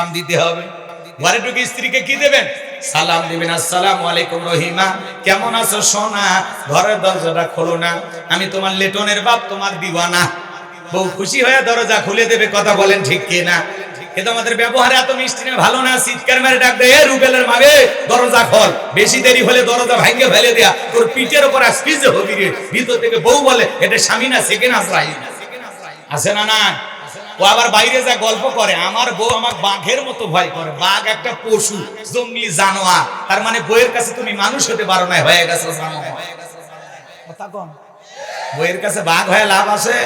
সালাম দিতে হবে। ঘরে ঢুকে স্ত্রীকে কি দেবেন? সালাম দিবেন। আসসালামু আলাইকুম রহিমা, কেমন আছো সোনা? ঘরের দরজাটা খোলো না। আমি তোমার লেটনের বাপ, তোমার দিওয়ানা। বউ খুশি হয়ে দরজা খুলে দেবে, কথা বলেন ঠিক কি না কিন্তু আমাদের ব্যবহারে এত মিষ্টি না, ভালো না। চিৎকার মেরে ডাক দেয়, "এ রুবেলের মাবে দরজা খোল। বেশি দেরি হলে দরজা ভাঙে ফেলে দেয়া। তোর পিঠের উপর আসকিজ হবি রে। ভিতর থেকে বউ বলে, এটা স্বামী না সেকেন্ড আশ্রয় আছে না না ও আবার বাইরে যা গল্প করে আমার বউ আমার বাঘের মতো ভয় করে। বাঘ একটা পশু জঙ্গলি জানোয়ার। তার মানে বইয়ের কাছে তুমি মানুষ হতে পারো না হয়ে গেছে কথা বইয়ের কাছে বাঘ হয়ে লাভ আছে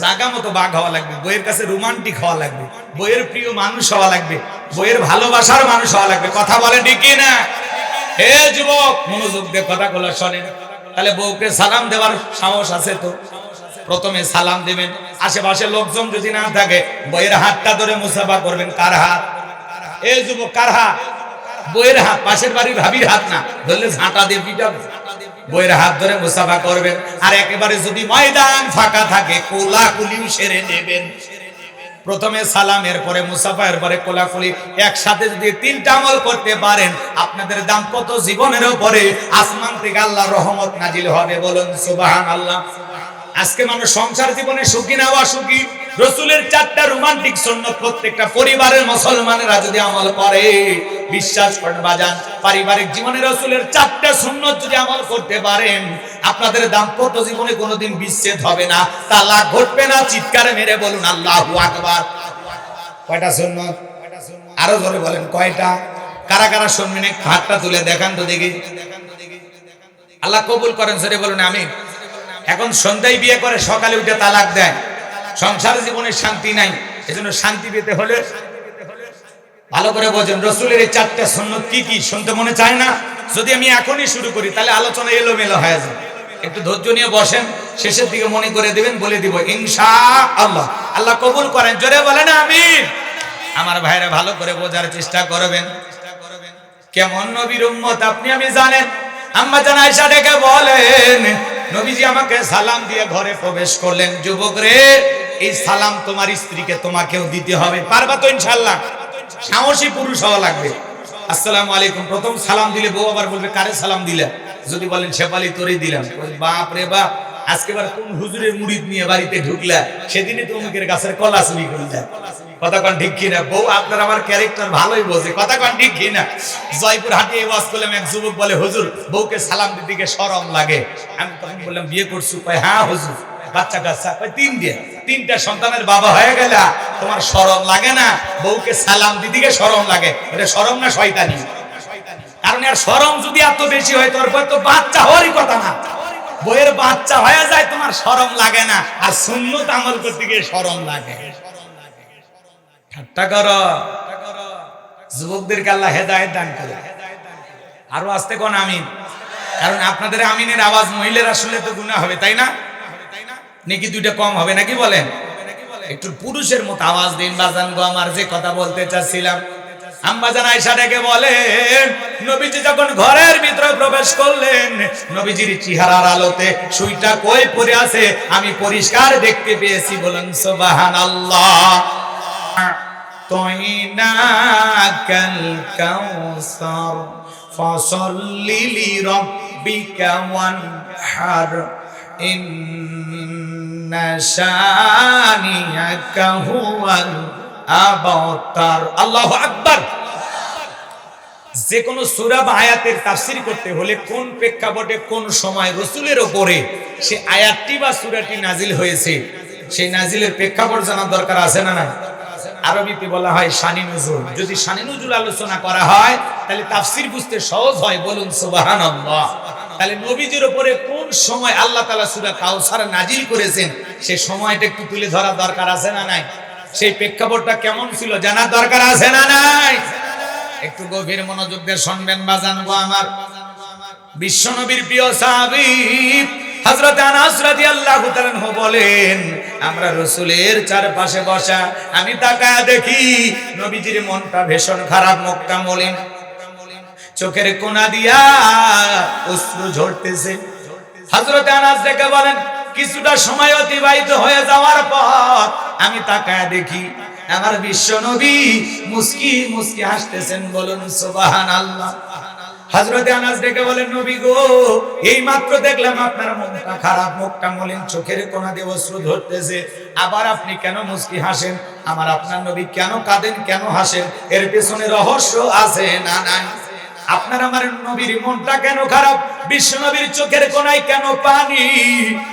জাগা মতো বাঘ হওয়া লাগবে। বইয়ের কাছে রোমান্টিক হওয়া লাগবে। বইয়ের প্রিয় মানুষ হওয়া লাগবে। বইয়ের ভালোবাসার মানুষ হওয়া লাগবে। কথা বলে ঠিকই না? হে যুবক মনোযোগ দিয়ে কথাগুলো শোনেন। তাহলে বউকে সালাম দেওয়ার সাহস আছে তো? প্রথমে সালাম দেবেন। আশেপাশে লোকজন যদি না থাকে, বইয়ের হাতটা ধরে মুসাফা করবেন। কার হাত? এ যুবক, কার হাত? বইয়ের হাত, পাশের বাড়ির ভাবির হাত না। ধরলে ঝাঁটা দিয়ে পিটাবে। বইয়ের হাত ধরে মুসাফা করবেন। আর একেবারে যদি ময়দান ফাঁকা থাকে কোলা কুলিও সেরে নেবেন। প্রথমে সালাম, এরপরে মুসাফা, এরপরে কোলাকুলি। একসাথে যদি তিনটা আমল করতে পারেন, আপনাদের দাম্পত্য জীবনের উপরে আসমান থেকে আল্লাহ রহমত নাজিল হবে বলুন সুবাহান আল্লাহ আজকে মানুষ সংসার জীবনে সুখী না অসুখী রসুলের চারটা রোমান্টিক সন্ন্যত প্রত্যেকটা পরিবারের মুসলমানেরা যদি আমল করে, বিশ্বাস বাজান, পারিবারিক জীবনে রসুলের চারটা সুন্নত যদি আমল করতে পারেন, আপনাদের দাম্পত্য জীবনে কোনোদিন বিচ্ছেদ হবে না, তালাক ঘটবে না, চিৎকারে মেরে বলুন, আল্লাহু আকবার। কয়টা সুন্নত আরও ধরে বলেন, কয়টা? কারা কারা শুনবেন হাতটা তুলে দেখান তো দেখি। আল্লাহ কবুল করেন সরে বলুন আমি এখন সন্ধ্যায় বিয়ে করে, সকালে উঠে তালাক দেয়। সংসার জীবনে শান্তি নাই, এজন্য শান্তি পেতে হলে ভালো করে বোঝেন, রসুলের এই চারটা সন্ন্যত কি কি, শুনতে মনে চায় না? যদি আমি এখনই শুরু করি, তাহলে আলোচনা এলোমেলো হয়ে যায় একটু ধৈর্য নিয়ে বসেন, শেষের দিকে মনে করে দিবেন, বলে দিব ইনশা আল্লাহ আল্লাহ কবুল করেন, জোরে বলেন আমি আমার ভাইরা ভালো করে বোঝার চেষ্টা করবেন। কেমন নবীর উম্মত আপনি আমি জানেন? আম্মা জান আয়েশা ডেকে বলেন নবীজি আমাকে সালাম দিয়ে ঘরে প্রবেশ করলেন, যুবক রে, এই সালাম তোমার স্ত্রীকে তোমাকেও দিতে হবে। পারবা তো ইনশাআল্লাহ? সাহসী পুরুষ হওয়া লাগবে। আসসালামু আলাইকুম। প্রথম সালাম দিলে বউ আবার বলবে, কারে সালাম দিলে? যদি বলেন, শেফালি, তোরই দিলাম। বাপ রে বাপ, আজকে বার কোন হুজুরের মুড়িদ নিয়ে বাড়িতে ঢুকলা? সেদিনই তো অমুকের গাছের কলা চুরি করলে। কথা কন ঠিক কিনা? বউ, আপনার আমার ক্যারেক্টার ভালোই বোঝে। কথা কন ঠিক কিনা? জয়পুর হাটে ওয়াজ করলাম, এক যুবক বলে, হুজুর, বউকে সালাম গিয়ে শরম লাগে। আমি তখন বললাম, বিয়ে করছু? কয় হ্যাঁ হুজুর। বাচ্চা কাচ্চা, কয়, তিন দিয়ে। তিনটা সন্তানের বাবা হয়ে গেলে। তোমার শরম লাগে না? বউকে সালাম গিয়ে শরম লাগে। এটা শরম না শয়তানি? কারণ আর শরম যদি এত বেশি হয় তারপর তো বাচ্চা হওয়ারই কথা না। বইয়ের বাচ্চা হয়ে যায়, তোমার শরম লাগে না। আর সুন্নত আমল করতে গিয়ে শরম লাগে। ঠাট্টা করো যুবকদেরকে আল্লাহ হেদায়ত দান করে আরও আসতে কোন আমিন? কারণ আপনাদের আমিনের আওয়াজ মহিলারা শুনলে তো গুণা হবে, তাই না? নাকি দুইটা কম হবে, নাকি বলেন? একটু পুরুষের মতো আওয়াজ দিন, বাজান গো, আমার যে কথা বলতে চাচ্ছিলাম। আম্বাজান আয়সা ডেকে বলেন, নবীজি যখন ঘরের ভিতরে প্রবেশ করলেন, নবীজির চেহারার আলোতে সুইটা কই পড়ে আছে, আমি পরিষ্কার দেখতে পেয়েছি বলেন, সুবহানাল্লাহ। তৈনাকাল কাউসার ফসল্লি লিরাব্বিকা ওয়ানহার ইন্না শানিয়াকা হুয়াল আবতার আল্লাহু আকবার যে কোনো সূরা বা আয়াতের তাফসীর করতে হলে কোন প্রেক্ষাপটে কোন সময় রসুলের ওপরে সে আয়াতটি বা সূরাটি নাজিল হয়েছে, সেই নাজিলের প্রেক্ষাপট জানার দরকার আছে না না আরবিতে বলা হয় শানি নজুল যদি শানি নজুল আলোচনা করা হয়, তাহলে তাফসির বুঝতে সহজ হয়, বলুন সুবহানাল্লাহ। তাহলে নবীজির উপরে কোন সময় আল্লাহ তাআলা সূরা কাউসার নাজিল করেছেন সেই সময়টা একটু তুলে ধরা দরকার আছে না নাই? সেই প্রেক্ষাপটটা কেমন ছিল জানার দরকার আছে না নাই? একটু গভীর মনোযোগ দিয়ে শুনবেন, বাজান গো আমার। বিশ্বনবীর প্রিয় সাহাবী হযরত আনাস রাদিয়াল্লাহু তাআলা বলেন, আমরা চারপাশে বসা, আমি দেখি নবীজির মনটা ভীষণ খারাপ মলিন। চোখের কোনা দিয়া অশ্রু ঝরতেছে। হযরত আনাস দেখে বলেন, কিছুটা সময় অতিবাহিত হয়ে যাওয়ার পর আমি তাকায় দেখি আমার বিশ্ব নবী মুস্কি মুস্কি হাসতেছেন বলুন সুবাহান আল্লাহ হজরতে আনাস ডেকে বলেন, নবী গো, এই মাত্র দেখলাম আপনার মনটা খারাপ, মুখটা মলিন, চোখের কোনা দিয়ে অশ্রু ধরতেছে। আবার আপনি কেন মুসকি হাসেন? আমার আপনার নবী কেন কাঁদেন, কেন হাসেন? এর পেছনে রহস্য আছে না নাই? আপনার আমার নবীর মনটা কেন খারাপ? বিশ্ব নবীর চোখের কোনায় কেন পানি?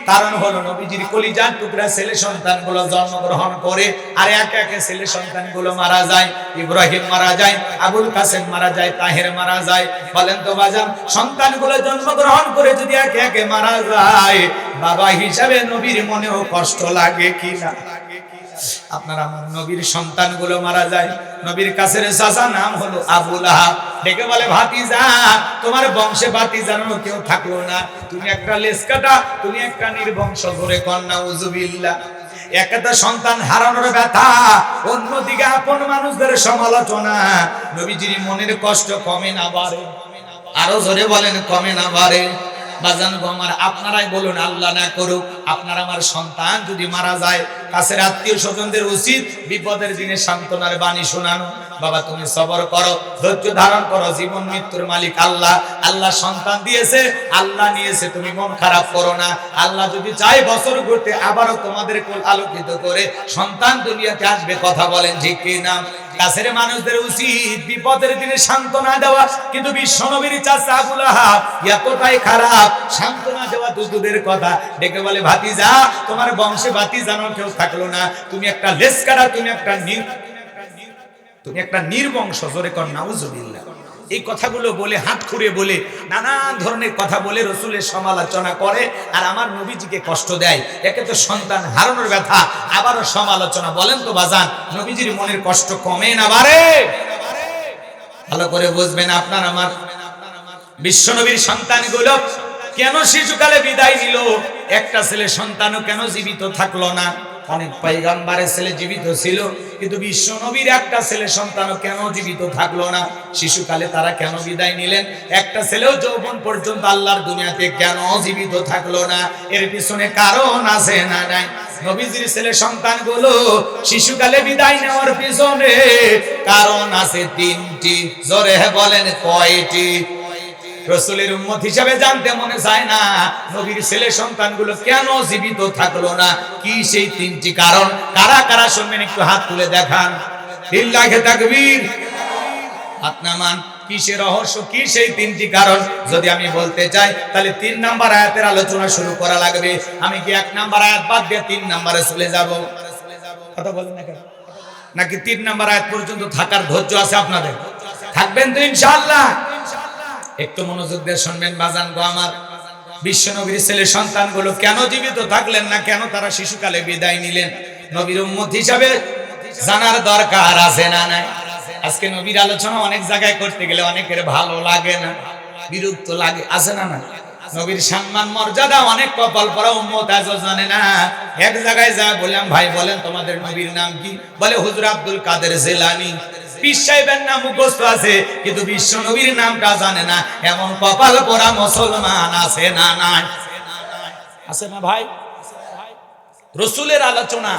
কারণ হলো নবীজির কলিজার টুকরা ছেলে সন্তানগুলো জন্মগ্রহণ করে, আর একে একে ছেলে সন্তানগুলো মারা যায়, ইব্রাহিম মারা যায়, আবুল কাসেম মারা যায়, তাহের মারা যায়। বলেন তো বাজান সন্তান সন্তানগুলো জন্মগ্রহণ করে যদি একে একে মারা যায়, বাবা হিসাবে নবীর মনেও কষ্ট লাগে কি না আপনার আমার নবীর সন্তানগুলো মারা যায়। নবীর কাছের চাচা নাম হলো আবুল আহাব ডেকে বলে, ভাতিজা, তোমার বংশে ভাতিজার কেউ থাকল না। তুমি একটা লেস কাটা তুমি একটা নির্বংশ ধরে কন্যা উজুবিল্লা একটা সন্তান হারানোর ব্যথা, অন্যদিকে আপন মানুষদের সমালোচনা। নবীজির মনের কষ্ট কমে না বাড়ে। আরও জোরে বলেন, কমে না বাড়ে। বাজান গো আমার, আপনারাই বলুন, আল্লাহ না করুক, আপনার আমার সন্তান যদি মারা যায় কাছের আত্মীয় স্বজনদের উচিত বিপদের দিনে সান্ত্বনার বাণী শোনানো। বাবা, তুমি সবর করো, ধৈর্য ধারণ করো, জীবন মৃত্যুর মালিক আল্লাহ। আল্লাহ সন্তান দিয়েছে, আল্লাহ নিয়েছে, তুমি মন খারাপ করো না। আল্লাহ যদি চাই বছর ঘুরতে, আবারও তোমাদের কোল আলোকিত করে সন্তান দুনিয়াতে আসবে, কথা বলেন ঠিক কি না কাছের মানুষদের উচিত বিপদের দিনে সান্ত্বনা দেওয়া। কিন্তু বিশ্বনবীর এতটাই খারাপ, সান্ত্বনা দেওয়া দুদুদের কথা। ডেকে বলে, ভাতিজা, তোমার বংশে ভাতি জানো কেউ থাকল না। তুমি একটা লেস লেসকারা তুমি একটা নির তুমি একটা নির্বংশ, জোরে কর, নাউজুবিল্লাহ। এই কথাগুলো বলে, হাত খুঁড়ে বলে, নানান ধরনের কথা বলে রসুলের সমালোচনা করে আর আমার নবীজিকে কষ্ট দেয়। একে তো সন্তান হারানোর ব্যথা, আবারও সমালোচনা। বলেন তো বাজান, নবীজির মনের কষ্ট কমে না বাড়ে? ভালো করে বুঝবেন আপনার আমার বিশ্বনবীর সন্তানগুলো কেন শিশুকালে বিদায় নিল? একটা ছেলে সন্তানও কেন জীবিত থাকল না? অনেক পাইগাম্বারের ছেলে জীবিত ছিল, কিন্তু বিশ্ব নবীর একটা ছেলে সন্তানও কেন জীবিত থাকল না? শিশুকালে তারা কেন বিদায় নিলেন? একটা ছেলেও যৌবন পর্যন্ত আল্লাহর দুনিয়াতে কেন জীবিত থাকল না? এর পিছনে কারণ আছে না নাই? নবীজির ছেলে সন্তানগুলো শিশুকালে বিদায় নেওয়ার পিছনে কারণ আছে তিনটি। জোরে বলেন কয়টি? রসুলের উম্মত হিসাবে জানতে মনে চায় না। নবীর ছেলে সন্তানগুলো কেন জীবিত থাকল না? কি সেই তিনটি কারণ? কারা কারা শুনবেন একটু হাত তুলে দেখান। নামান। কিসের রহস্য? কি সেই তিনটি কারণ? যদি আমি বলতে চাই, তাহলে তিন নাম্বার আয়াতের আলোচনা শুরু করা লাগবে। আমি কি এক নাম্বার আয়াত বাদ দিয়ে তিন নাম্বারে চলে যাব? কথা বলেন না কেন? নাকি তিন নাম্বার আয়াত পর্যন্ত থাকার ধৈর্য আছে আপনাদের? থাকবেন তো ইনশাআল্লাহ। একটু মনোযোগ দিয়ে শুনবেন, বাজান গো আমার। বিশ্ব নবীর ছেলে সন্তানগুলো কেন জীবিত থাকলেন না? কেন তারা শিশুকালে বিদায় নিলেন? নবীর উম্মত হিসাবে জানার দরকার আছে না নাই? আজকে নবীর আলোচনা অনেক জায়গায় করতে গেলে অনেকের ভালো লাগে না, বিরক্ত লাগে, আছে না না নবীর সম্মান, মর্যাদা অনেক কপাল পরা উম্মত, আজও জানে না। এক জায়গায় যা বললাম, ভাই, বলেন তোমাদের নবীর নাম কি? বলে, হুজুর আব্দুল কাদের জেলানি। পীর নাম মুখস্থ আছে, কিন্তু বিশ্ব নবীর নামটা জানে না। এমন কপাল মুসলমান আছে না নাই? আছে না ভাই? রসুলের আলোচনা,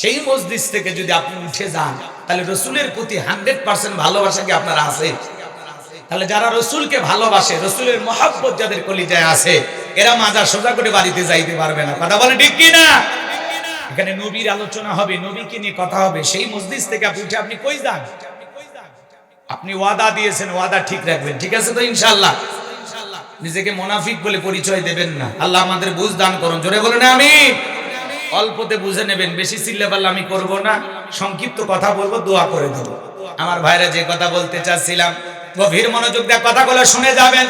সেই মসজিদ থেকে যদি আপনি উঠে যান, তাহলে রসুলের প্রতি হান্ড্রেড পার্সেন্ট ভালোবাসা কি আপনার আছে? তাহলে যারা রসুলকে ভালোবাসে, রসুলের মহাব্বত যাদের কলিজায় আছে, এরা মাজার সোজা করে বাড়িতে যাইতে পারবে না। কথা বলে ঠিক কি না এখানে নবীর আলোচনা হবে, নবীকে নিয়ে কথা হবে। সেই মসজিদ থেকে আপনি উঠে আপনি কই যান? আপনি ওয়াদা দিয়েছেন, ওয়াদা ঠিক রাখবেন। ঠিক আছে তো ইনশাল্লাহ নিজেকে মোনাফিক বলে পরিচয় দেবেন না। আল্লাহ আমাদের বুঝ দান করুন। জোরে বলুন আমি অল্পতে বুঝে নেবেন, বেশি চিল্লে পারলে আমি করব না। সংক্ষিপ্ত কথা বলব, দোয়া করে দেব। আমার ভাইরা যে কথা বলতে চাচ্ছিলাম গভীর মনোযোগ দিয়ে কথাগুলো শুনে যাবেন।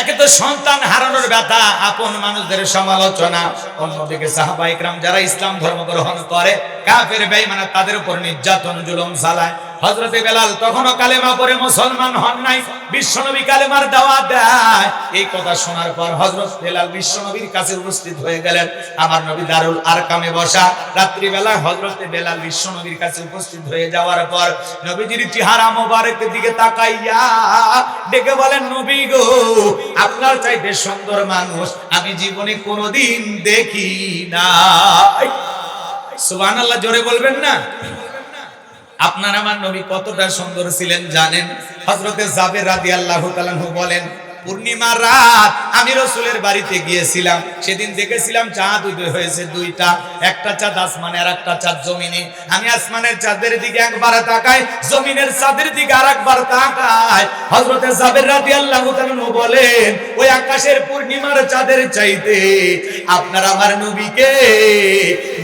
একে তো সন্তান হারানোর ব্যথা, আপন মানুষদের সমালোচনা। অন্যদিকে সাহাবা ইকরাম যারা ইসলাম ধর্ম গ্রহণ করে, কাফের বেঈমানা তাদের উপর নির্যাতন, জুলুম চালায়। হযরতে বেলাল তখনও কালেমা পড়ে মুসলমান হন নাই। বিশ্বনবী কালেমার দাওয়াত দেয়। এই কথা শোনার পর হযরত বেলাল বিশ্বনবীর কাছে উপস্থিত হয়ে গেলেন। আমার নবী দারুল আরকামে বসা। রাত্রি বেলা হযরতে বেলাল বিশ্বনবীর কাছে উপস্থিত হয়ে যাওয়ার পর নবীজির চেহারা মোবারকের দিকে তাকাইয়া ডেকে বলেন, নবী গো, আপনার চাইতে সুন্দর মানুষ আমি জীবনে কোনোদিন দেখি না সুবান আল্লাহ জোরে বলবেন না? আপনার আমার নবী কতটা সুন্দর ছিলেন জানেন? হজরতে জাবের রাদি আল্লাহ বলেন পূর্ণিমার রাত। আমি রসুলের বাড়িতে গিয়েছিলাম। সেদিন দেখেছিলাম চাঁদ উদয় হয়েছে দুইটা। একটা চাঁদ আসমানে আর একটা চাঁদ জমিনে। আমি আসমানের চাঁদের দিকে একবার তাকাই, জমিনের চাঁদের দিকে আর একবার তাকাই। হজরতে জাবের রাদি আল্লাহ বলেন, ওই আকাশের পূর্ণিমার চাঁদের চাইতে আপনার আমার নবীকে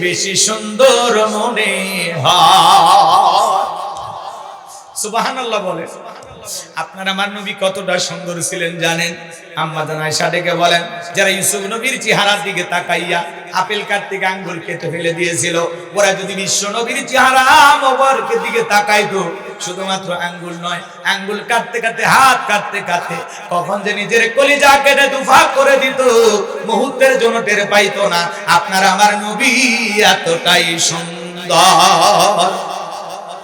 বেশি সুন্দর মনে হয়। সুবহানাল্লাহ বলে আপনার আমার নবী কতটা সুন্দর ছিলেন জানেন? বলেন, যারা ইউসুফ নবীর চেহারার দিকে তাকাইয়া আপেল আঙ্গুল কেটে ফেলে দিয়েছিল, ওরা যদি বিশ্ব নবীর চেহারা দিকে তাকাইতো, শুধুমাত্র আঙ্গুল নয়, আঙ্গুল কাটতে কাটতে, হাত কাটতে কাটতে কখন যে নিজের কলিজা কেটে দুফাক করে দিত, মুহূর্তের জন্য টের পাইতো না, আপনার আমার নবী এতটাই সুন্দর।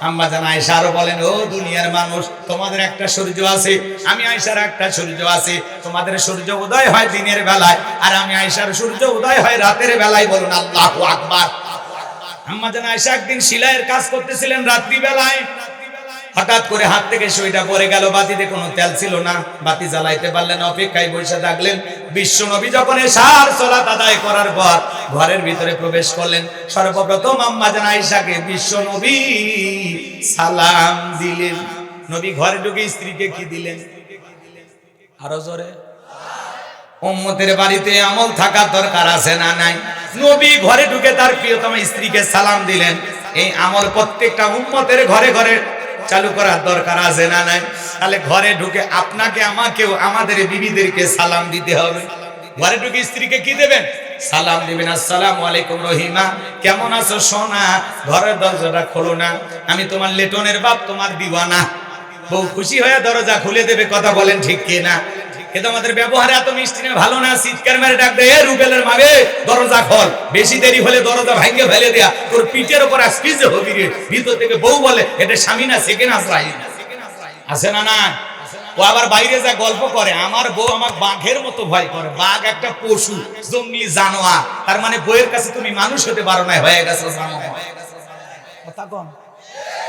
আম্মা জান আয়েশা আরও বলেন, ও দুনিয়ার মানুষ, তোমাদের একটা সূর্য আছে, আমি আয়েশার একটা সূর্য আছে, তোমাদের সূর্য উদয় হয় দিনের বেলায়, আর আমি আয়েশার সূর্য উদয় হয় রাতের বেলায়। বলুন, আল্লাহু আকবার। আম্মা জান আয়েশা একদিন সিলাইয়ের কাজ করতেছিলেন রাত্রি বেলায় হঠাৎ করে হাত থেকে সইটা পড়ে গেল, বাতিতে কোনো তেল ছিল না, বাতি জ্বালাইতে পারলেন অপেক্ষায় বসে থাকলেন। বিশ্ব নবী যখন সার চলাত আদায় করার পর ঘরের ভিতরে প্রবেশ করলেন, সর্বপ্রথম আম্মা জান আয়েশাকে বিশ্ব নবী সালাম দিলেন। নবী ঘরে ঢুকে স্ত্রীকে কি দিলেন? আরও জোরে। উম্মতের বাড়িতে আমল থাকার দরকার আছে না নাই? নবী ঘরে ঢুকে তার প্রিয়তম স্ত্রীকে সালাম দিলেন। এই আমল প্রত্যেকটা উম্মতের ঘরে ঘরে চালু করার দরকার আছে না নাই? তাহলে ঘরে ঢুকে আপনাকে, আমাকেও, আমাদের বিবিদেরকে সালাম দিতে হবে। ঘরে ঢুকে স্ত্রীকে কি দেবেন? সালাম দিবেন। আসসালাম আলাইকুম রহিমা, কেমন আছো সোনা? ঘরের দরজাটা খোলো না। আমি তোমার লেটনের বাপ, তোমার দিওয়ানা। বউ খুশি হয়ে দরজা খুলে দেবে, কথা বলেন ঠিক কি না কিন্তু আমাদের ব্যবহারে এত মিষ্টি না ভালো না। চিৎকার মেরে ডাক দেয় "এ রুবেলের মাগে দরজা খোল। বেশি দেরি হলে দরজা ভাঙে ফেলে দেয়া। তোর পিঠের উপর আসকিজে হবি রে? ভিতর থেকে বউ বলে এটা স্বামী না সেকেন্ড আসরাই আছে না না ও আবার বাইরে যা গল্প করে আমার বউ আমার বাঘের মতো ভয় করে। বাঘ একটা পশু জঙ্গলি জানোয়ার। তার মানে বইয়ের কাছে তুমি মানুষ হতে পারো না হয়ে গেছে জানোয়ার। কথা কম।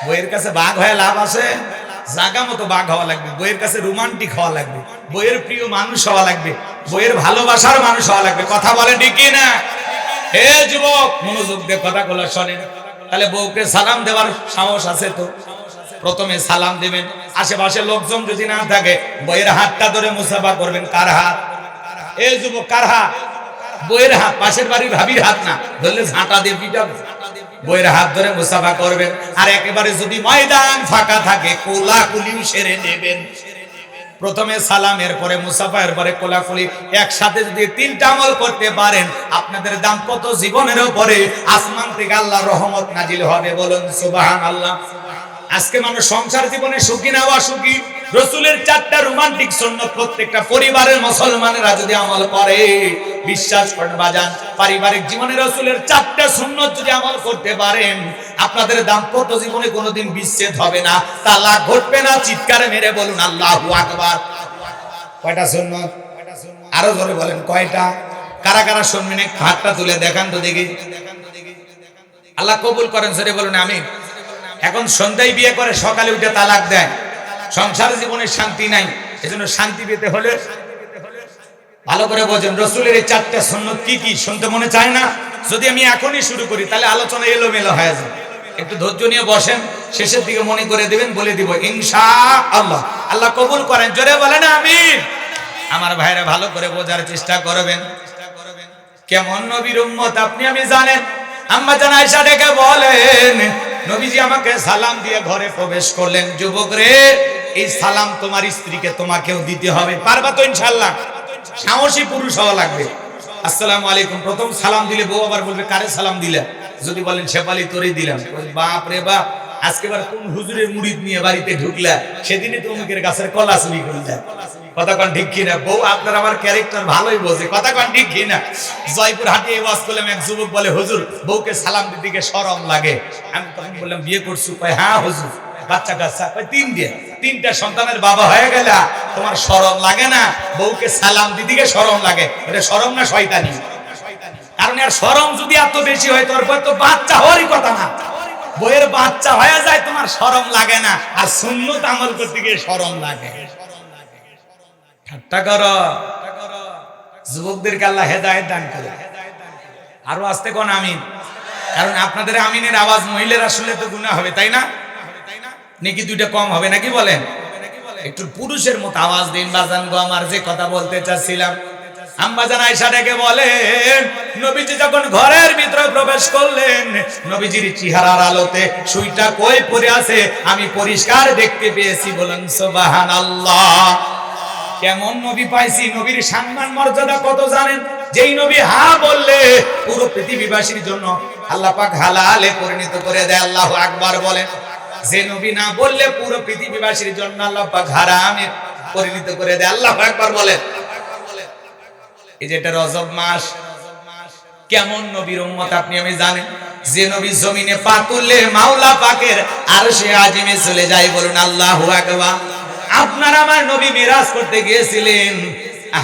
বইয়ের কাছে বাঘ হয়ে লাভ আছে? জাগা মতো বাঘ হওয়া লাগবে, বইয়ের কাছে রোমান্টিক হওয়া লাগবে, বইয়ের প্রিয় মানুষ হওয়া লাগবে, বইয়ের ভালোবাসার মানুষ হওয়া লাগবে, কথা বলে ঠিকই না হে যুবক, মনোযোগ দিয়ে কথা গুলো শোনেন। তাহলে বউকে সালাম দেওয়ার সাহস আছে তো? প্রথমে সালাম দেবেন। আশেপাশে লোকজন যদি না থাকে, বইয়ের হাতটা ধরে মুসাফা করবেন। কার হাত? এ যুবক, কার হাত? বইয়ের হাত, পাশের বাড়ির ভাবির হাত না। ধরলে ঝাঁটা দিয়ে পিটাবে। বইয়ের হাত ধরে মুসাফা করবেন। আর একেবারে যদি ময়দান ফাঁকা থাকে কোলা কুলিও সেরে নেবেন। প্রথমে সালাম, এরপরে মুসাফা, এরপরে কোলাকুলি। একসাথে যদি তিনটা আমল করতে পারেন, আপনাদের দাম্পত্য জীবনের উপরে আসমান থেকে আল্লাহ রহমত নাজিল হবে বলুন সুবাহান আল্লাহ আজকে মানুষ সংসার জীবনে সুখী না বা সুখী। রসুলের চারটা রোমান্টিক সন্ন্যত প্রত্যেকটা পরিবারের মুসলমানেরা যদি আমল করে, বিশ্বাস করেন বাজান, পারিবারিক জীবনে রসুলের চারটা সুন্নত যদি আমল করতে পারেন, আপনাদের দাম্পত্য জীবনে কোনোদিন বিচ্ছেদ হবে না। তালাক ঘটবে না, চিৎকারে মেরে বলুন, আল্লাহু আকবার। কয়টা সুন্নত আরও ধরে বলেন, কয়টা? কারা কারা শুনবেন হাতটা তুলে দেখান তো দেখি। আল্লাহ কবুল করেন সেটা বলুন আমি এখন সন্ধ্যায় বিয়ে করে, সকালে উঠে তালাক দেয়। সংসার জীবনে শান্তি নাই, এজন্য শান্তি পেতে হলে ভালো করে বোঝেন, রসুলের এই চারটা সন্ন্যত কি কি, শুনতে মনে চায় না? যদি আমি এখনই শুরু করি, তাহলে আলোচনা এলোমেলো হয়ে যাবে। একটু ধৈর্য নিয়ে বসেন, শেষের দিকে মনে করে দিবেন, বলে দিব ইনশা আল্লাহ আল্লাহ কবুল করেন, জোরে বলেন আমি আমার ভাইরা ভালো করে বোঝার চেষ্টা করবেন। কেমন নবীর উম্মত, আপনি আমি জানেন। আম্মা জান ডেকে বলেন নবীজি আমাকে সালাম দিয়ে ঘরে প্রবেশ করলেন, যুবক রে, এই সালাম তোমার স্ত্রীকে তোমাকেও দিতে হবে। পারবা তো ইনশাআল্লাহ? সাহসী পুরুষ হওয়া লাগবে। আসসালামু আলাইকুম। প্রথম সালাম দিলে বউ আবার বলবে, কারে সালাম দিলে? যদি বলেন, শেফালি, তোরই দিলাম। বাপ রে বাপ, আজকে কোন হুজুরের মুড়িদ নিয়ে বাড়িতে ঢুকলা? সেদিনই তো অমুকের গাছের কলা চুরি করলে। কথা কন ঠিক বউ, আপনার আমার ক্যারেক্টার ভালোই বোঝে। কথা কন জয়পুর হাটে ওয়াজ করলাম এক যুবক বলে, হুজুর, বউকে সালাম শরম লাগে। আমি তখন বললাম, বিয়ে কয় হ্যাঁ হুজুর। বাচ্চা কাচ্চা, কয়, তিন দিয়ে। তিনটা সন্তানের বাবা হয়ে তোমার শরম লাগে না? বউকে সালাম দিদিকে শরম লাগে। এটা শরম না শয়তানি? কারণ আর শরম যদি এত বেশি হয়, তোর তো বাচ্চা হওয়ারই কথা না। বইয়ের বাচ্চা হয়ে যায়, তোমার শরম লাগে না। আর সুন্নত আমল করতে গিয়ে শরম লাগে। ঠাট্টা যুবকদেরকে আল্লাহ হেদায়েত দান করে আরও আসতে কোন আমিন? কারণ আপনাদের আমিনের আওয়াজ মহিলারা শুনলে তো গুণা হবে, তাই না? নাকি দুইটা কম হবে নাকি বলেন? একটু পুরুষের মতো আওয়াজ দিন বাজান গো আমার, যে কথা বলতে চাচ্ছিলাম। আম্বাজান আয়সা ডেকে বলেন, নবীজি যখন ঘরের ভিতরে প্রবেশ করলেন, নবীজির চেহারার আলোতে সুইটা কই পড়ে আছে, আমি পরিষ্কার দেখতে পেয়েছি বলেন, সুবহানাল্লাহ। কেমন নবী পাইছি, নবীর সম্মান, মর্যাদা কত জানেন? যেই নবী হা বললে, পুরো পৃথিবীবাসীর জন্য আল্লাহ পাক হালালে পরিণত করে দেয়, আল্লাহ আকবার বলেন। যে নবী না বললে, পুরো পৃথিবীবাসীর জন্য আল্লাহ পাক হারামে পরিণত করে দেয়, আল্লাহ আকবার বলেন। এই যে এটা রজব মাস, কেমন নবীর উম্মত আপনি আমি জানেন যে নবী জমিনে পা তুললে মাওলা পাকের আর সে আজিমে চলে যায় বলুন, আল্লাহ আকবার। আপনার আমার নবী মিরাজ করতে গিয়েছিলেন।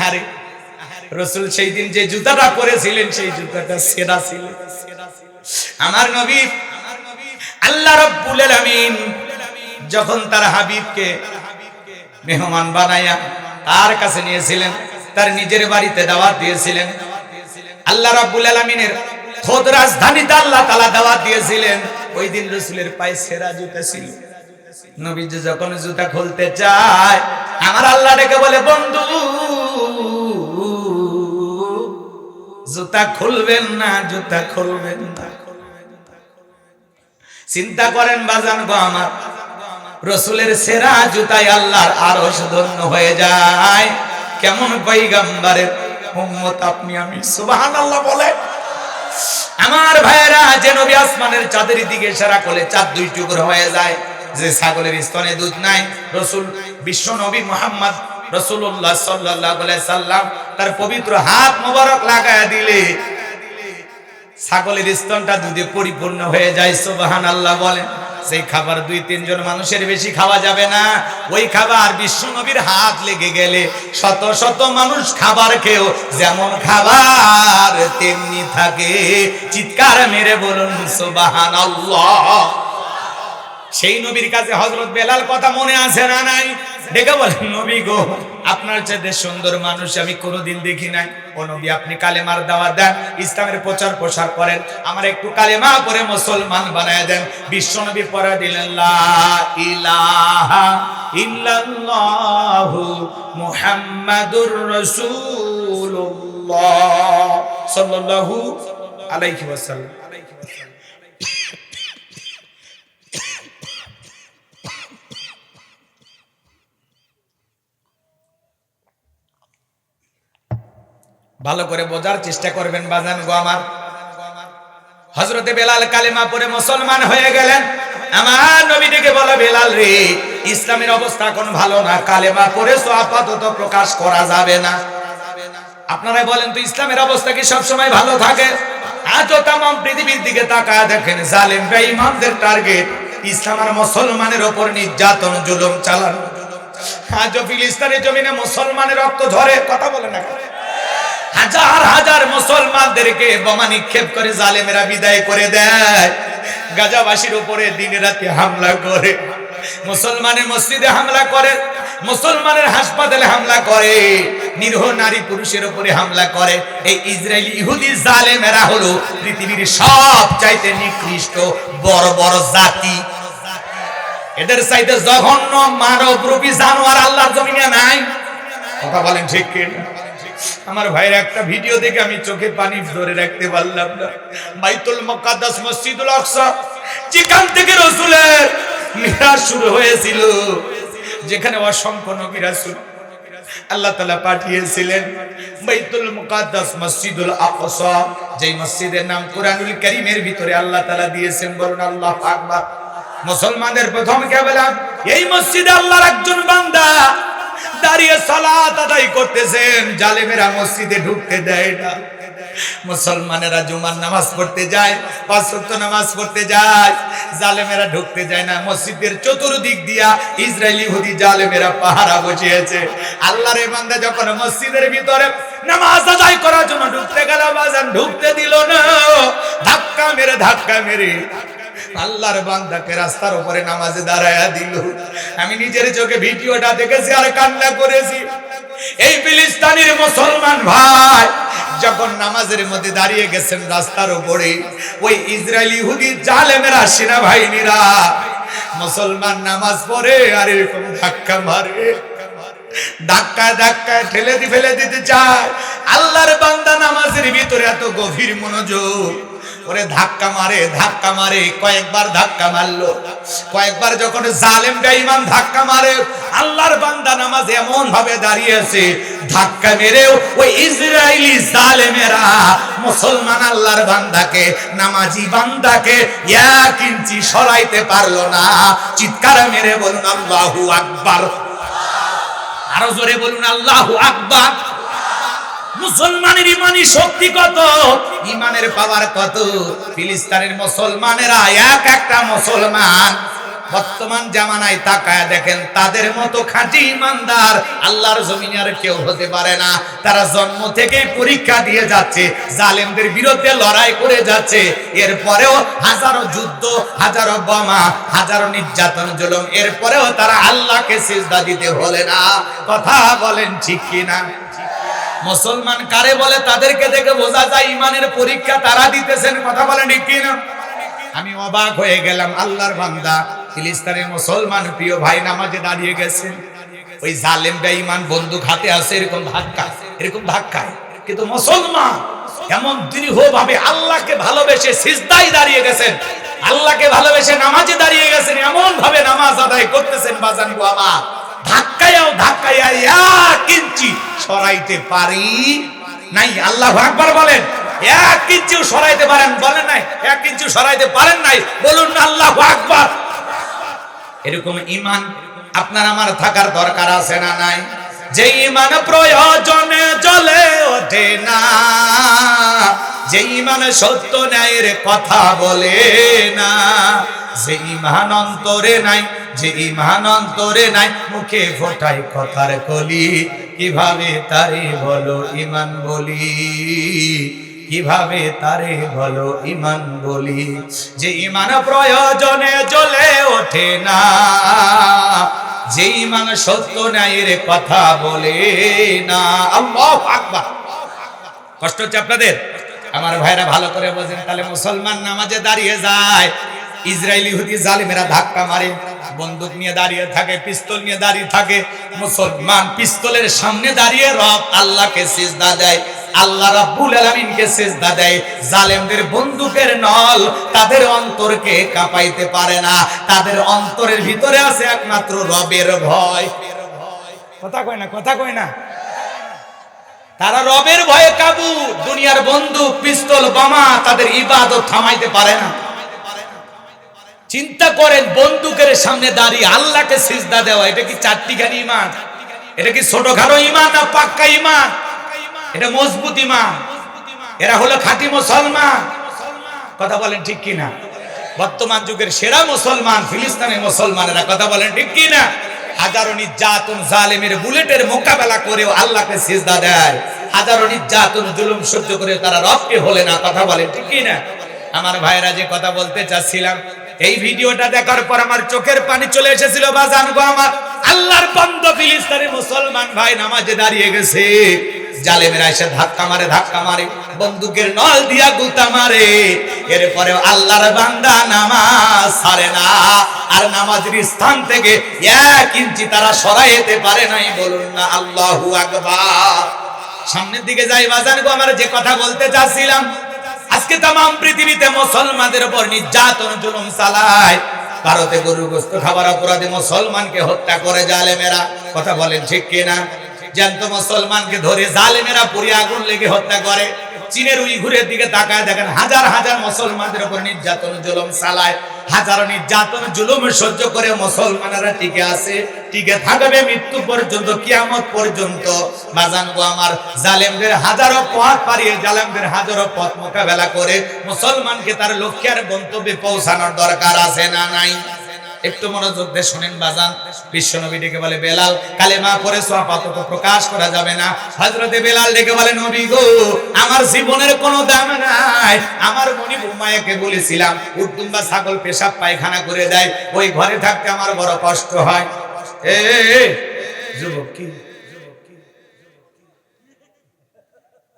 আরে রসুল সেই দিন যে জুতাটা পরেছিলেন, সেই জুতাটা সেরা ছিল। আমার নবী, আল্লাহ রব্বুল আলামিন যখন তার হাবিবকে মেহমান বানায়া তার কাছে নিয়েছিলেন, তার নিজের বাড়িতে দাওয়াত দিয়েছিলেন, আল্লাহ রাব্বুল আলামিনের খোদ রাজধানীতে আল্লাহ তাআলা দাওয়াত দিয়েছিলেন। ওই দিন রসুলের পায়ে সেরা জুতা ছিল। নবীজি যখন জুতা খুলতে চায়, আমার আল্লাহ ডেকে বলে, বন্ধু, জুতা খুলবেন না, জুতা খুলবেন না। চিন্তা করেন, বাজান গো আমার, রসুলের সেরা জুতাই আল্লাহর আরও ধন্য হয়ে যায়। কেমন পৈগম্বরের উম্মত আপনি আমি। সুবহানাল্লাহ বলে আমার ভাইয়েরা, যে নবী আসমানের চাঁদের দিকে সারা কোলে চাঁদ দুই টুকরো হয়ে যায়। যে ছাগলের স্তনে দুধ নাই, রসুল বিশ্ব নবী মোহাম্মদ রসুল্লাহ সাল্লাহ সাল্লাম তার পবিত্র হাত মোবারক লাগায় দিলে, ছাগলের স্তনটা দুধে পরিপূর্ণ হয়ে যায় সুবাহান আল্লাহ বলেন। সেই খাবার দুই তিনজন মানুষের বেশি খাওয়া যাবে না, ওই খাবার বিশ্ব নবীর হাত লেগে গেলে শত শত মানুষ খাবার খেয়েও যেমন খাবার তেমনি থাকে। চিৎকার মেরে বলুন সুবাহান সেই নবীর কাছে হজরত বেলাল কথা মনে আছে না নাই? ডেকে বলেন, নবী গো, আপনার চাইতে সুন্দর মানুষ আমি কোনোদিন দেখি নাই। ও নবী, আপনি কালেমার দাওয়াত দেন, ইসলামের প্রচার প্রসার করেন, আমার একটু কালেমা করে মুসলমান বানায় দেন। বিশ্ব নবী পড়া দিলেন ইল্লাল্লাহু মুহাম্মাদুর রাসূলুল্লাহ সাল্লাল্লাহু আলাইহি ওয়াসাল্লাম। ভালো করে বোঝার চেষ্টা করবেন বাজান গো আমার। হজরতে বেলাল কালেমা পরে মুসলমান হয়ে গেলেন। আমার নবী ডেকে বলে, বেলাল রে, ইসলামের অবস্থা এখন ভালো না। কালেমা তো আপাতত প্রকাশ করা যাবে না। আপনারা বলেন, তো ইসলামের অবস্থা কি সবসময় ভালো থাকে? আজও তাম পৃথিবীর দিকে তাকায় দেখেন, জালেম বেঈমানদের টার্গেট ইসলাম আর মুসলমানের ওপর নির্যাতন, জুলুম চালানো। আজও ফিলিস্তিনের জমিনে মুসলমানের রক্ত ঝরে, কথা বলে না হাজার হাজার মুসলমানদেরকে বোমা নিক্ষেপ করে জালেমেরা বিদায় করে দেয়। গাজাবাসীর উপরে দিন রাতে হামলা করে। মুসলমানের মসজিদে হামলা করে। মুসলমানের হাসপাতালে হামলা করে। নিরহ নারী পুরুষের উপরে হামলা করে। এই ইসরায়েলি ইহুদি জালেমেরা হলো পৃথিবীর সব চাইতে নিকৃষ্ট বড় বড় জাতি। এদের চাইতে জঘন্য মানব রূপী জানোয়ার আল্লাহর জমিনে নাই। কথা বলেন ঠিক কিনা? আমার ভাইয়ের একটা ভিডিও দেখে আমি চোখে পানি ধরে রাখতে পারলাম না। বাইতুল মুকাদ্দাস, মসজিদুল আকসা, যেখান থেকে রসুলের মিরাজ শুরু হয়েছিল, যেখানে অসংখ্য নবী রাসূল আল্লাহ তাআলা পাঠিয়েছিলেন। বাইতুল মুকাদ্দাস, মসজিদুল আকসা, যেই মসজিদের নাম কোরআনুল কারীমের ভিতরে আল্লাহ তাআলা দিয়েছেন, বলুন আল্লাহ আকবার। মুসলমানদের প্রথম কেবলা এই মসজিদে আল্লাহর একজন বান্দা দাঁড়িয়ে সালাত আদায় করতেছেন। জালেমেরা মসজিদে ঢুকতে দেয় না। মুসলমানেরা জুমার নামাজ পড়তে যায়, পাঁচ নামাজ পড়তে যায়, জালেমেরা ঢুকতে যায় না। মসজিদের চতুর্দিক দিয়া ইসরায়েলি হুদি জালেমেরা পাহারা বসিয়েছে। আল্লাহর বান্দা যখন মসজিদের ভিতরে নামাজ আদায় করার জন্য ঢুকতে গেল, বাজান ঢুকতে দিল না। ধাক্কা মেরে ধাক্কা মেরে আল্লাহর বান্দাকে রাস্তার উপরে নামাজে দাঁড়ায়া দিল। আমি নিজের চোখে ভিডিওটা দেখেছি আর কান্না করেছি। এই ফিলিস্তানির মুসলমান ভাই, যখন নামাজের মধ্যে দাঁড়িয়ে গেছেন রাস্তার উপরে, ওই ইসরায়েলি ইহুদি জালেমেরা, সেনাবাহিনীরা, মুসলমান নামাজ পড়ে আর এরকম ধাক্কা মারে। ধাক্কা ধাক্কায় ঠেলে ফেলে দিতে চায়। আল্লাহর বান্দা নামাজের ভিতরে এত গভীর মনোযোগ। ওরে ধাক্কা মারে ধাক্কা মারে, কয়েকবার ধাক্কা মারলো। কয়েকবার যখন জালেম বেঈমান ধাক্কা মারে, আল্লাহর বান্দা নামাজ এমন ভাবে দাঁড়িয়েছে, ধাক্কা মেরেও ওই ইসরায়েলি জালেমেরা মুসলমান আল্লাহর বান্দাকে, নামাজি বান্দাকে এক ইঞ্চি সরাইতে পারল না। চিৎকার মেরে বলুন, আল্লাহু আকবার। আরও জোরে বলুন, আল্লাহু আকবার। মুসলমানের ইমানি শক্তি কত? ইমানের পাওয়ার কত? ফিলিস্তিনের মুসলমানেরা এক একটা মুসলমান বর্তমান জামানায় তাকায় দেখেন, তাদের মতো খাঁটি ইমানদার আল্লাহর কেউ হতে পারে না। তারা জন্ম পরীক্ষা দিয়ে যাচ্ছে, জালেমদের বিরুদ্ধে লড়াই করে যাচ্ছে। এরপরেও হাজারো যুদ্ধ, হাজারো বোমা, হাজারো নির্যাতন, জুলুম। এরপরেও তারা আল্লাহকে সিজদা দিতে হলে না। কথা বলেন ঠিক কিনা? মুসলমান কারে বলে? তাদেরকে দেখে বোঝা যায় ইমানের পরীক্ষা তারা দিতেছেন, কথা বলেন ঠিক কিনা? আমি অবাক হয়ে গেলাম, আল্লাহর বান্দা, ফিলিস্তিনের মুসলমান প্রিয় ভাই নামাজে দাঁড়িয়ে গেছেন ওই জালেম বেঈমান বন্দুক হাতে আছে, এরকম ধাক্কা, এরকম ধাক্কায় কিন্তু মুসলমান এমন দৃঢ় ভাবে আল্লাহকে ভালোবেসে সিজদাই দাঁড়িয়ে গেছেন, আল্লাহকে ভালোবেসে নামাজে দাঁড়িয়ে গেছেন এমন ভাবে নামাজ আদায় করতেছেন, বাজান গো আমার। ধাক্কায়াও ধাক্কায়া এক ইঞ্চি সরাইতে পারি নাই? আল্লাহ আকবার বলেন। এক ইঞ্চিও সরাইতে পারেন? বলেন নাই। এক ইঞ্চি সরাইতে পারেন নাই? বলুন আল্লাহ আকবার। এরকম ইমান আপনার আমার থাকার দরকার আছে না নাই? যে ইমান প্রয়োজনে জ্বলে ওঠে না। যে ইমান সত্য ন্যায়ের কথা বলে না যে ইমান অন্তরে নাই যে ইমান অন্তরে নাই, মুখে ফোটাই কথার কলি, কীভাবে তারে বলো ইমান বলি? কীভাবে তারে বলো ইমান বলি? যে ইমান প্রয়োজনে জ্বলে ওঠে না যে ইমান সত্য ন্যায়ের কথা বলে না। কষ্ট হচ্ছে আপনাদের? আমার ভাইরা ভালো করে বোঝেন, তাহলে মুসলমান নামাজে দাঁড়িয়ে যায়। ইসরায়েল হুদি জালিমেরা ধাক্কা মারে, বন্দুক নিয়ে দাঁড়িয়ে থাকে, পিস্তল নিয়ে দাঁড়িয়ে থাকে। মুসলমান পিস্তলের সামনে দাঁড়িয়ে রব আল্লাহকে সিজদা দেয়, আল্লাহ রাব্বুল আলামিনকে সিজদা দেয়। জালেমদের বন্দুকের নল তাদের অন্তরকে কাঁপাইতে পারে না, তাদের অন্তরের ভিতরে আছে একমাত্র রবের ভয়। কথা কয় না, কথা কয় না। তারা রবের ভয়ে কাবু, দুনিয়ার বন্ধু, পিস্তল, বামা, তাদের ইবাদত থামাইতে পারে না। চিন্তা করেন, বন্দুকের সামনে দাঁড়িয়ে আল্লাহকে সিজদা দেওয়া, এটা কি চারটিখানি ইমান? এটা কি ছোটখাটো ইমান না পাক্কা ইমান? এটা মজবুত ইমান। এরা হলো খাঁটি মুসলমান। কথা বলেন ঠিক কি না বর্তমান যুগের সেরা মুসলমান, ফিলিস্তিনের মুসলমানেরা কথা বলেন ঠিক কি না হাজারো নির্যাতন জালেমের বুলেটের মোকাবেলা করেও আল্লাহকে সিজদা দেয়। হাজারো নির্যাতন জুলুম সহ্য করে তারা রবকে হলে না, কথা বলেন, ঠিক কি না? আমার ভাইরা যে কথা বলতে চাচ্ছিলাম, এই ভিডিওটা দেখার পর আমার চোখের পানি চলে এসেছিল, বাজান গো আমার। আল্লাহর বন্ধ ফিলিস্তিনের মুসলমান ভাই নামাজে দাঁড়িয়ে গেছে। জালেমেরা এসে ধাক্কা মারে ধাক্কা মারে। বন্দুকের নল দিয়া গুতা মারে। এরপরে আল্লাহর বান্দা নামাজ ছাড়ে না। আর নামাজের স্থান থেকে এক ইঞ্চি তারা সরাইতে পারে নাই। বলুন না, আল্লাহু আকবার। সামনের দিকে যাই, বাজান গো, আমার যে কথা বলতে চাচ্ছিলাম। আজকে তাম পৃথিবীতে মুসলমানদের উপর নির্যাতন, জুলুম চালায়। ভারতে গরু গোস্ত খাবার অপরাধে মুসলমানকে হত্যা করে জালেমেরা। কথা বলেন ঠিক কিনা? জ্যান্ত মুসলমানকে ধরে জালেমেরা পুড়িয়ে আগুন লেগে হত্যা করে। চীনের উইঘুরের দিকে তাকায় দেখেন, হাজার হাজার মুসলমানদের উপর নির্যাতন, জুলুম চালায়। হাজারো নির্যাতন, জুলুম সহ্য করে মুসলমানেরা টিকে আছে, টিকে থাকবে মৃত্যু পর্যন্ত, কিয়ামত পর্যন্ত। বাজান আমার জালেমদের হাজারো পথ পারিয়ে জালেমদের হাজারো পথ মোকাবেলা করে মুসলমানকে তার লক্ষ্যের গন্তব্যে পৌঁছানোর দরকার আছে না নাই? একটু মনোযোগ দিয়ে শোনেন বাজান। বিশ্বনবী ডেকে বলে বেলাল কালেমা পড়েছো আপাতত প্রকাশ করা যাবে না। হযরতে বেলাল ডেকে বলে নবী গো আমার জীবনের কোনো দাম নাই। আমার মনি বুমায়াকে বলেছিলাম উদ্দুম্বা ছাগল পেশাব পায়খানা করে দেয়। ওই ঘরে থাকতে আমার বড় কষ্ট হয়। এ, যুবক কি?